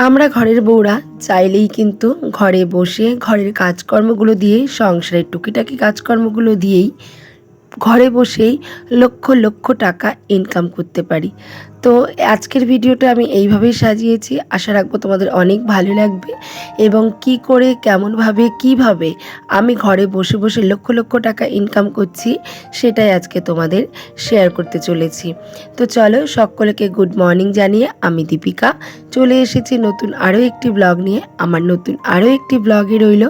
আমরা ঘরের বউরা চাইলেই কিন্তু ঘরে বসে ঘরের কাজকর্মগুলো দিয়েই সংসারের টুকিটাকি কাজকর্মগুলো দিয়েই ঘরে বসেই লক্ষ লক্ষ টাকা ইনকাম করতে পারি। তো আজকের ভিডিওটা আমি এইভাবেই সাজিয়েছি। আশা রাখব তোমাদের অনেক ভালো লাগবে এবং কি করে, কেমনভাবে, কীভাবে আমি ঘরে বসে বসে লক্ষ লক্ষ টাকা ইনকাম করছি সেটাই আজকে তোমাদের শেয়ার করতে চলেছি। তো চলো সকলকে গুড মর্নিং জানিয়ে আমি দীপিকা চলে এসেছি নতুন আরও একটি ব্লগ নিয়ে। আমার নতুন আরও একটি ব্লগে রইল।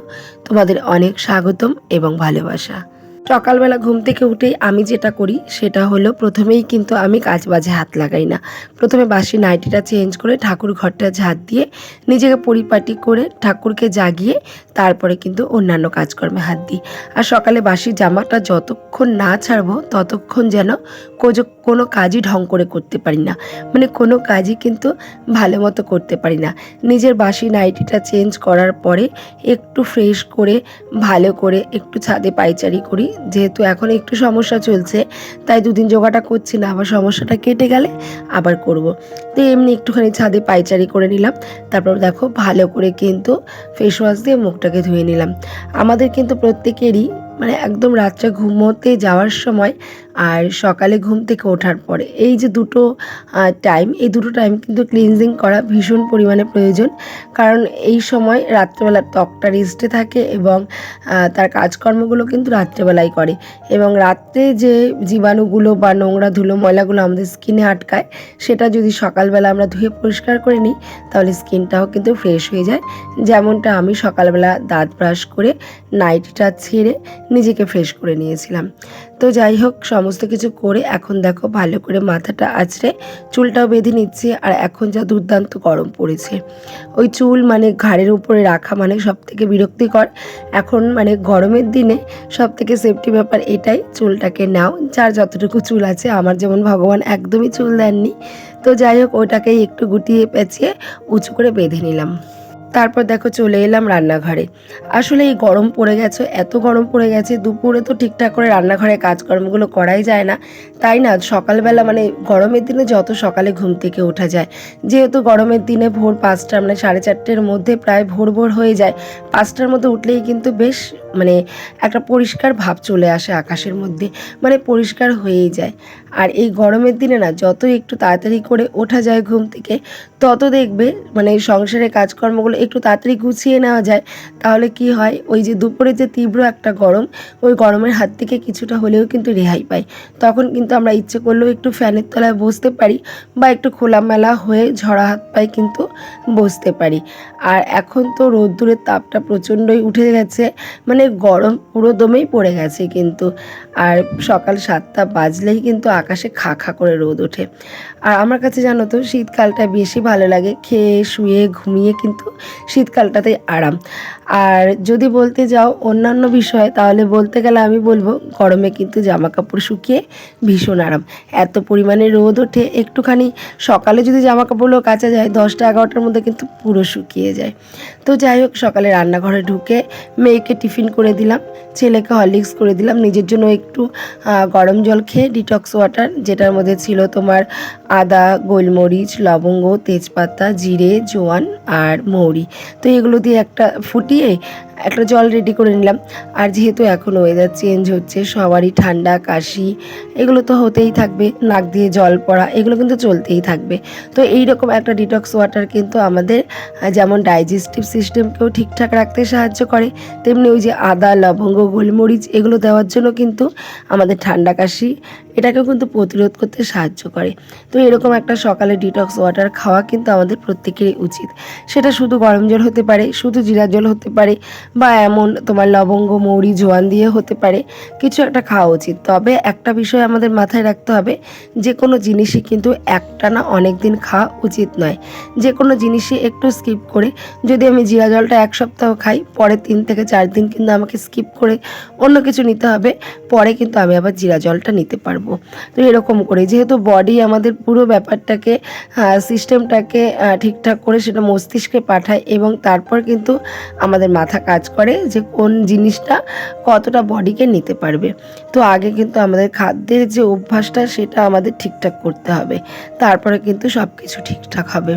তোমাদের অনেক স্বাগতম এবং ভালোবাসা। সকালবেলা ঘুম থেকে উঠেই আমি যেটা করি, সেটা হলো প্রথমেই কিন্তু আমি কাজ বাজে হাত লাগাই না। প্রথমে বাসি নাইটিটা চেঞ্জ করে ঠাকুর ঘরটা ঝাঁট দিয়ে নিজেকে পরিপাটি করে ঠাকুরকে জাগিয়ে তারপরে কিন্তু অন্যান্য কাজকর্মে হাত দিই। আর সকালে বাসি জামাটা যতক্ষণ না ছাড়বো, ততক্ষণ যেন কোনো কাজই ঢং করে করতে পারি না। মানে কোনো কাজই কিন্তু ভালো মতো করতে পারি না। নিজের বাসি নাইটিটা চেঞ্জ করার পরে একটু ফ্রেশ করে, ভালো করে একটু ছাদে পাইচারি করি যেহেতু এখন একটু সমস্যা চলছে, তাই দুদিন যোগাটা করছি না, আবার সমস্যাটা কেটে গেলে আবার করব। তো এমনি একটুখানি ছাদে পাইচারি করে নিলাম, তারপর দেখো ভালো করে কিন্তু ফেস ওয়াশ দিয়ে মুখটাকে ধুয়ে নিলাম আমাদের কিন্তু প্রত্যেকেরই মানে একদম রাত্রে ঘুমোতে যাওয়ার সময় আর সকালে ঘুম থেকে ওঠার পরে। এই যে দুটো টাইম এই দুটো টাইম কিন্তু ক্লিনজিং করা ভীষণ পরিমাণে প্রয়োজন। কারণ এই সময় রাত্রেবেলা ত্বকটা রেস্টে থাকে এবং তার কাজকর্মগুলো কিন্তু রাত্রেবেলাই করে। এবং রাত্রে যে জীবাণুগুলো বা নোংরা ধুলো, ময়লাগুলো আমাদের স্কিনে আটকায়, সেটা যদি সকালবেলা আমরা ধুয়ে পরিষ্কার করে নিই, তাহলে স্কিনটাও কিন্তু ফ্রেশ হয়ে যায়। যেমনটা আমি সকালবেলা দাঁত ব্রাশ করে নাইটিটা ছেড়ে নিজেকে ফ্রেশ করে নিয়েছিলাম। তো যাই হোক, সমস্ত কিছু করে এখন দেখো ভালো করে মাথাটা আছড়ে চুলটাও বেঁধে নিচ্ছি আর এখন যা দুর্দান্ত গরম পড়েছে। ওই চুল মানে ঘাড়ের উপরে রাখা মানে সব থেকে বিরক্তিকর। এখন মানে গরমের দিনে সব থেকে সেফটি ব্যাপার এটাই, চুলটাকে নাও। যার যতটুকু চুল আছে, আমার যেমন ভগবান একদমই চুল দেননি। তো যাই হোক, ওটাকেই একটু গুটিয়ে পেঁচিয়ে উঁচু করে বেঁধে নিলাম। তারপর দেখো চলে এলাম রান্নাঘরে। আসলে এই গরম পড়ে গেছে, এত গরম পড়ে গেছে, দুপুরে তো ঠিকঠাক করে রান্নাঘরে কাজকর্মগুলো করাই যায় না। তাই না, সকালবেলা মানে গরমের দিনে যত সকালে ঘুম থেকে ওঠা যায়, যেহেতু গরমের দিনে ভোর পাঁচটা মানে সাড়ে চারটের মধ্যে প্রায় ভোর ভোর হয়ে যায়, পাঁচটার মধ্যে উঠলেই কিন্তু বেশ মানে একটা পরিষ্কার ভাব চলে আসে আকাশের মধ্যে মানে পরিষ্কার হয়েই যায়। আর এই গরমের দিনে না যত একটু তাড়াতাড়ি করে ওঠা যায় ঘুম থেকে তত দেখবে মানে সংসারের কাজকর্মগুলো একটু তাড়াতাড়ি গুছিয়ে নেওয়া যায়, তাহলে কি হয়? ওই যে দুপুরে যে তীব্র একটা গরম, ওই গরমের হাত থেকে কিছুটা হলেও কিন্তু রেহাই পাই তখন কিন্তু আমরা ইচ্ছে করলেও একটু ফ্যানের তলায় বসতে পারি বা একটু খোলামেলা হয়ে ঝরা হাত পায়ে কিন্তু বসতে পারি। আর এখন তো রোদ্দুরের তাপটা প্রচণ্ডই উঠে গেছে মানে গরম পুরো দমেই পড়ে গেছে কিন্তু। আর সকাল সাতটা বাজলেই কিন্তু আকাশে খা খা করে রোদ ওঠে। আর আমার কাছে জানো তো, শীতকালটা বেশি ভালো লাগে। খেয়ে, শুয়ে, ঘুমিয়ে কিন্তু শীতকালটাতেই আরাম। আর যদি বলতে যাও অন্যান্য বিষয়, তাহলে বলতে গেলে আমি বলব গরমে কিন্তু জামা কাপড় শুকিয়ে ভীষণ আরাম। এত পরিমাণে রোদ ওঠে, একটুখানি সকালে যদি জামা কাপড়গুলো কাচা যায়, দশটা এগারোটার মধ্যে কিন্তু পুরো শুকিয়ে যায়। তো যাই হোক, সকালে রান্নাঘরে ঢুকে মেয়েকে টিফিন করে দিলাম, ছেলেকে হরলিক্স করে দিলাম। নিজের জন্য একটু গরম জল খেয়ে ডিটক্স ওয়াটার যেটার মধ্যে ছিল তোমার আদা, গোলমরিচ, লবঙ্গ তেজপাতা জিরে জোয়ান আর মৌরি। তো এগুলো দিয়ে একটা ফুটিয়ে একটা জল রেডি করে নিলাম। আর যেহেতু এখন ওয়েদার চেঞ্জ হচ্ছে, সবারই ঠান্ডা, কাশি, এগুলো তো হতেই থাকবে। নাক দিয়ে জল পড়া, এগুলো কিন্তু চলতেই থাকবে। তো এই রকম একটা ডিটক্স ওয়াটার কিন্তু আমাদের যেমন ডাইজেস্টিভ সিস্টেমকেও ঠিকঠাক রাখতে সাহায্য করে, তেমনি ওই যে আদা, লবঙ্গ, গোলমরিচ, এগুলো দেওয়ার জন্য কিন্তু আমাদের ঠান্ডা, কাশি, এটাকেও কিন্তু প্রতিরোধ করতে সাহায্য করে। তো এরকম একটা সকালে ডিটক্স ওয়াটার খাওয়া কিন্তু আমাদের প্রত্যেকেরই উচিত। সেটা শুধু গরম জল হতে পারে, শুধু জিরা জল হতে পারে বা এমন তোমার লবঙ্গ, মৌরি, জোয়ান দিয়ে হতে পারে, কিছু একটা খাওয়া উচিত। তবে একটা বিষয় আমাদের মাথায় রাখতে হবে, যে কোনো জিনিসই কিন্তু একটা না অনেক দিন খাওয়া উচিত নয়। যে কোনো জিনিসই একটু স্কিপ করে, যদি আমি জিরা জলটা এক সপ্তাহ খাই, পরে তিন থেকে চার দিন কিন্তু আমাকে স্কিপ করে অন্য কিছু নিতে হবে, পরে কিন্তু আমি আবার জিরা জলটা নিতে পারব। তো এরকম করে, যেহেতু বডি আমাদের পুরো ব্যাপারটাকে সিস্টেমটাকে ঠিকঠাক করে সেটা মস্তিষ্কে পাঠায় এবং তারপর কিন্তু আমাদের মাথা কাজ কাজ করে যে কোন জিনিসটা কতটা বডিকে নিতে পারবে। তো আগে কিন্তু আমাদের খাদ্যের যে অভ্যাসটা সেটা আমাদের ঠিকঠাক করতে হবে। তারপরে কিন্তু সব কিছু ঠিকঠাক হবে।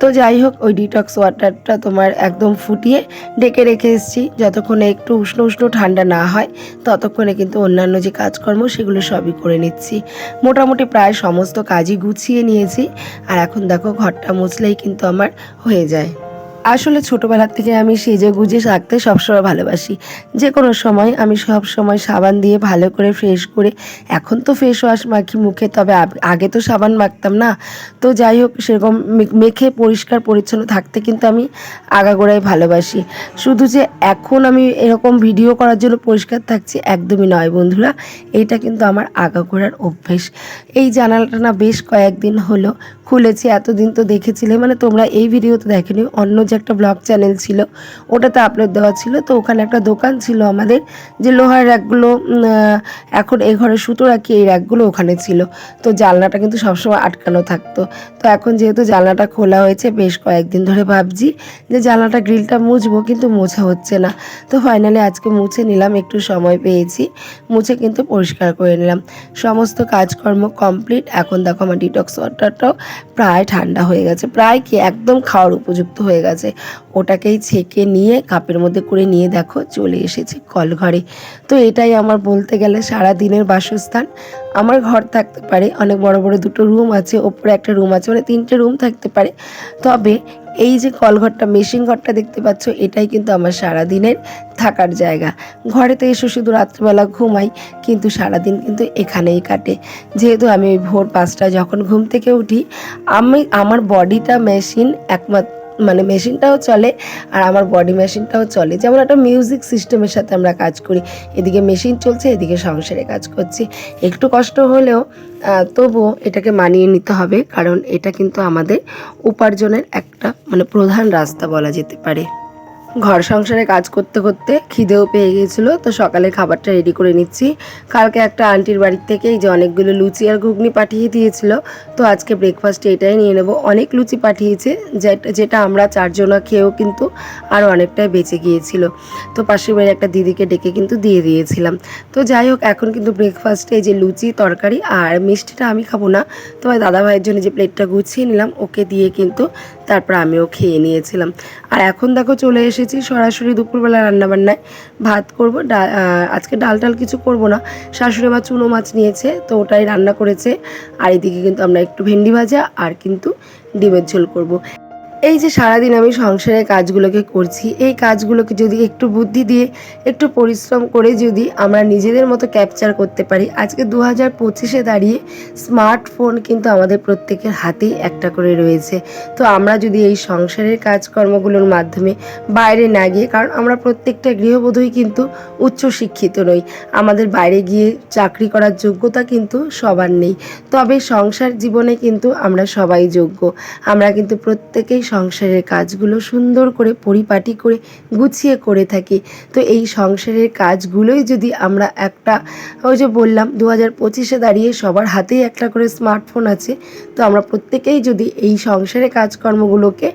তো যাই হোক, ওই ডিটক্স ওয়াটারটা তোমার একদম ফুটিয়ে ডেকে রেখে এসেছি। যতক্ষণে একটু উষ্ণ উষ্ণ ঠান্ডা না হয়, ততক্ষণে কিন্তু অন্যান্য যে কাজকর্ম সেগুলো সবই করে নিচ্ছি। মোটামুটি প্রায় সমস্ত কাজই গুছিয়ে নিয়েছি। আর এখন দেখো, ঘরটা মুছলেই কিন্তু আমার হয়ে যায়। আসলে ছোটোবেলার থেকে আমি সেজে গুজে থাকতে সবসময় ভালোবাসি। যে কোনো সময় আমি সব সময় সাবান দিয়ে ভালো করে ফ্রেশ করে, এখন তো ফেস ওয়াশ মাখি মুখে, তবে আগে তো সাবান মাখতাম না। তো যাই হোক, সেরকম মেখে পরিষ্কার পরিচ্ছন্ন থাকতে কিন্তু আমি আগাগোড়াই ভালোবাসি। শুধু যে এখন আমি এরকম ভিডিও করার জন্য পরিষ্কার থাকছি একদমই নয় বন্ধুরা এইটা কিন্তু আমার আগাগোড়ার অভ্যেস। এই জানালাটা না বেশ কয়েকদিন হলো খুলেছি, এতদিন তো দেখেছিলে মানে তোমরা এই ভিডিওতে দেখেনি, অন্য একটা ব্লগ চ্যানেল ছিল, ওটাতে আপলোড দেওয়া ছিল। তো ওখানে একটা দোকান ছিল আমাদের, যে লোহার র্যাকগুলো এখন এই ঘরে সুতো রাখি, এই র্যাকগুলো ওখানে ছিল। তো জানলাটা কিন্তু সবসময় আটকানো থাকতো। তো এখন যেহেতু জানলাটা খোলা হয়েছে, বেশ কয়েকদিন ধরে ভাবছি যে জানলাটা গ্রিলটা মুছবো, কিন্তু মোছা হচ্ছে না। তো ফাইনালি আজকে মুছে নিলাম, একটু সময় পেয়েছি, মুছে কিন্তু পরিষ্কার করে নিলাম। সমস্ত কাজকর্ম কমপ্লিট এখন দেখো আমার ডিটক্স ওয়াটারটাও প্রায় ঠান্ডা হয়ে গেছে। প্রায় কি, একদম খাওয়ার উপযুক্ত হয়ে গেছে। ওটাকেই ছেঁকে নিয়ে কাপের মধ্যে করে নিয়ে দেখো চলে এসেছে কলঘরে। তো এটাই আমার বলতে গেলে সারা দিনের বাসস্থান। আমার ঘর থাকতে পারে, অনেক বড় বড় দুটো রুম আছে, ওপরে একটা রুম আছে মানে তিনটে রুম থাকতে পারে। তবে এই যে কলঘরটা, মেশিন ঘরটা দেখতে পাচ্ছ, এটাই কিন্তু আমার সারা দিনের থাকার জায়গা। ঘরেতে এসে, শুধু রাত্রিবেলা ঘুমাই, কিন্তু সারাদিন কিন্তু এখানেই কাটে। যেহেতু আমি ওই ভোর পাঁচটায় যখন ঘুম থেকে উঠি, আমি, আমার বডিটা মেশিন একমাত্র মানে মেশিনটাও চলে আর আমার বডি মেশিনটাও চলে। যেমন একটা মিউজিক সিস্টেমের সাথে আমরা কাজ করি। এদিকে মেশিন চলছে, এদিকে সংসারে কাজ করছি। একটু কষ্ট হলেও তবুও এটাকে মানিয়ে নিতে হবে। কারণ এটা কিন্তু আমাদের উপার্জনের একটা মানে প্রধান রাস্তা বলা যেতে পারে। ঘর সংসারে কাজ করতে করতে খিদেও পেয়ে গিয়েছিল তো সকালে খাবারটা রেডি করে নিচ্ছি। কালকে একটা আন্টির বাড়ির থেকে এই যে অনেকগুলো লুচি আর ঘুগনি পাঠিয়ে দিয়েছিল, তো আজকে ব্রেকফাস্টে এটাই নিয়ে নেব। অনেক লুচি পাঠিয়েছে, যেটা আমরা চারজনা খেয়েও কিন্তু আরও অনেকটাই বেঁচে গিয়েছিল। তো পাশের বাড়ির একটা দিদিকে ডেকে কিন্তু দিয়ে দিয়েছিলাম। তো যাই হোক, এখন কিন্তু ব্রেকফাস্টে এই যে লুচি, তরকারি আর মিষ্টিটা আমি খাব না তোমার দাদা ভাইয়ের জন্য যে প্লেটটা গুছিয়ে নিলাম, ওকে দিয়ে কিন্তু তারপর আমিও খেয়ে নিয়েছিলাম। আর এখন দেখো চলে এসেছি সরাসরি দুপুরবেলা রান্নাবান্নায় ভাত করব ডাল আজকে ডাল টাল কিছু করব না শাশুড়ি মা চুনো মাছ নিয়েছে, তো ওটাই রান্না করেছে আর এদিকে কিন্তু আমরা একটু ভেন্ডি ভাজা আর কিন্তু ডিমের ঝোল করব। এই যে সারাদিন আমি সংসারের কাজগুলোকে করছি, এই কাজগুলোকে যদি একটু বুদ্ধি দিয়ে, একটু পরিশ্রম করে যদি আমরা নিজেদের মতো ক্যাপচার করতে পারি, আজকে দু হাজার পঁচিশে দাঁড়িয়ে স্মার্টফোন কিন্তু আমাদের প্রত্যেকের হাতেই একটা করে রয়েছে। তো আমরা যদি এই সংসারের কাজকর্মগুলোর মাধ্যমে বাইরে না গিয়ে, কারণ আমরা প্রত্যেকটা গৃহবধূই কিন্তু উচ্চ শিক্ষিত নই, আমাদের বাইরে গিয়ে চাকরি করার যোগ্যতা কিন্তু সবার নেই। তবে সংসার জীবনে কিন্তু আমরা সবাই যোগ্য, আমরা কিন্তু প্রত্যেকেই সংসারের কাজগুলো সুন্দর করে, পরিপাটি করে, গুছিয়ে করে থাকি। তো এই সংসারের কাজগুলোই যদি আমরা একটা, ওই যে বললাম দু হাজার পঁচিশে দাঁড়িয়ে সবার হাতেই একটা করে স্মার্টফোন আছে, তো আমরা প্রত্যেকেই যদি এই সংসারের কাজকর্মগুলোকে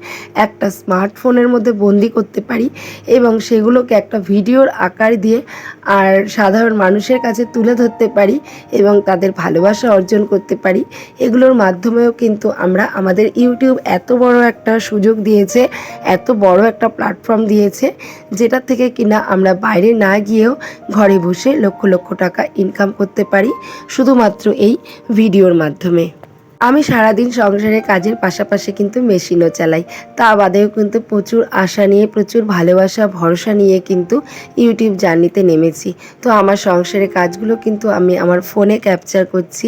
একটা স্মার্টফোনের মধ্যে বন্দি করতে পারি এবং সেগুলোকে একটা ভিডিওর আকার দিয়ে আর সাধারণ মানুষের কাছে তুলে ধরতে পারি এবং তাদের ভালোবাসা অর্জন করতে পারি, এগুলোর মাধ্যমেও কিন্তু আমরা আমাদের ইউটিউব এত বড় একটা সুযোগ দিয়েছে, এত বড় একটা প্ল্যাটফর্ম দিয়েছে, যেটা থেকে কিনা আমরা বাইরে না গিয়েও ঘরে বসে লক্ষ লক্ষ টাকা ইনকাম করতে পারি, শুধুমাত্র এই ভিডিওর মাধ্যমে। আমি সারাদিন সংসারের কাজের পাশাপাশি কিন্তু মেশিনও চালাই, তা বাদেও কিন্তু প্রচুর আশা নিয়ে, প্রচুর ভালোবাসা, ভরসা নিয়ে কিন্তু ইউটিউব জার্নিতে নেমেছি। তো আমার সংসারের কাজগুলো কিন্তু আমি আমার ফোনে ক্যাপচার করছি,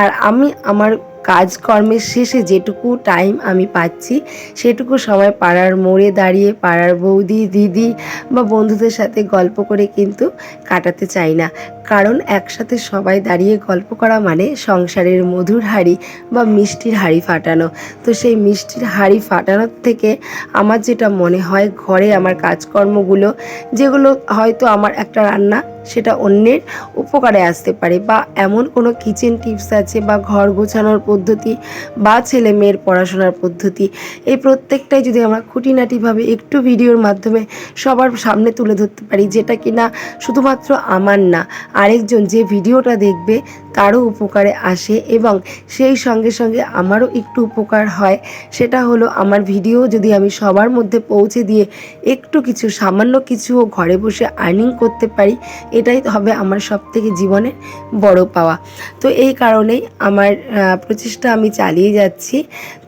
আর আমি আমার কাজকর্মের শেষে যেটুকু টাইম আমি পাচ্ছি, সেটুকু সময় পাড়ার মোড়ে দাঁড়িয়ে পাড়ার বৌদি, দিদি বা বন্ধুদের সাথে গল্প করে কিন্তু কাটাতে চাই না। কারণ একসাথে সবাই দাঁড়িয়ে গল্প করা মানে সংসারের মধুর হাড়ি বা মিষ্টির হাড়ি ফাটানো। তো সেই মিষ্টির হাড়ি ফাটানোর থেকে আমার যেটা মনে হয়, ঘরে আমার কাজকর্মগুলো, যেগুলো হয়তো আমার একটা রান্না সেটা অন্যের উপকারে আসতে পারে বা এমন কোনো কিচেন টিপস আছে বা ঘর গোছানোর পদ্ধতি বা ছেলে মেয়ের পড়াশোনার পদ্ধতি। এই প্রত্যেকটাই যদি আমরা খুঁটিনাটিভাবে একটু ভিডিওর মাধ্যমে সবার সামনে তুলে ধরতে পারি, যেটা কিনা শুধুমাত্র আমার না, আরেকজন যে ভিডিওটা দেখবে তারও উপকারে আসে এবং সেই সঙ্গে সঙ্গে আমারও একটু উপকার হয়। সেটা হলো আমার ভিডিও যদি আমি সবার মধ্যে পৌঁছে দিয়ে একটু কিছু সামান্য কিছু ঘরে বসে আর্নিং করতে পারি এটাই হবে আমার সব থেকে জীবনের বড় পাওয়া। তো এই কারণেই আমার প্রচেষ্টা আমি চালিয়ে যাচ্ছি।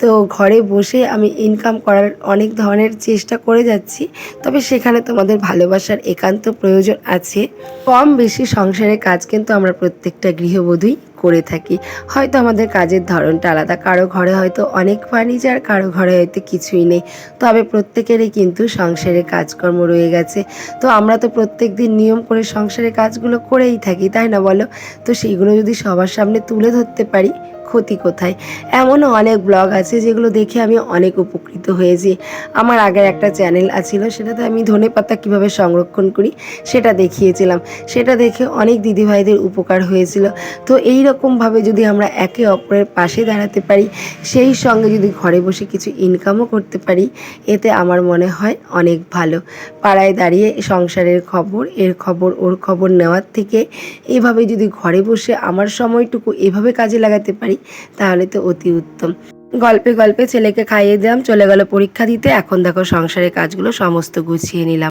তো ঘরে বসে আমি ইনকাম করার অনেক ধরনের চেষ্টা করে যাচ্ছি। তবে সেখানে তোমাদের ভালোবাসার একান্ত প্রয়োজন আছে। কম বেশি সংসারের কাজ কিন্তু আমরা প্রত্যেকটা গৃহবধূই করে থাকি। হয়তো আমাদের কাজের ধরনটা আলাদা। কারও ঘরে হয়তো অনেক ফার্নিচার কারও ঘরে হয়তো কিছুই নেই। তবে প্রত্যেকেরই কিন্তু সংসারে কাজকর্ম রয়ে গেছে। তো আমরা তো প্রত্যেক দিন নিয়ম করে সংসারে কাজগুলো করেই থাকি, তাই না বলো? তো সেইগুলো যদি সবার সামনে তুলে ধরতে পারি ক্ষতি কোথায়? এমনও অনেক ব্লগ আছে যেগুলো দেখে আমি অনেক উপকৃত হয়েছি। আমার আগের একটা চ্যানেল আছিল, সেটাতে আমি ধনে পাতা কীভাবে সংরক্ষণ করি সেটা দেখিয়েছিলাম। সেটা দেখে অনেক দিদিভাইদের উপকার হয়েছিল। তো এই রকমভাবে যদি আমরা একে অপরের পাশে দাঁড়াতে পারি, সেই সঙ্গে যদি ঘরে বসে কিছু ইনকামও করতে পারি, এতে আমার মনে হয় অনেক ভালো। পাড়ায় দাঁড়িয়ে সংসারের খবর, এর খবর, ওর খবর নেওয়ার থেকে এভাবে যদি ঘরে বসে আমার সময়টুকু এভাবে কাজে লাগাতে পারি তাহলে তো অতি উত্তম। গল্পে গল্পে ছেলেকে খাইয়ে দিলাম, চলে গেল পরীক্ষা দিতে। এখন দেখো সংসারের কাজগুলো সমস্ত গুছিয়ে নিলাম।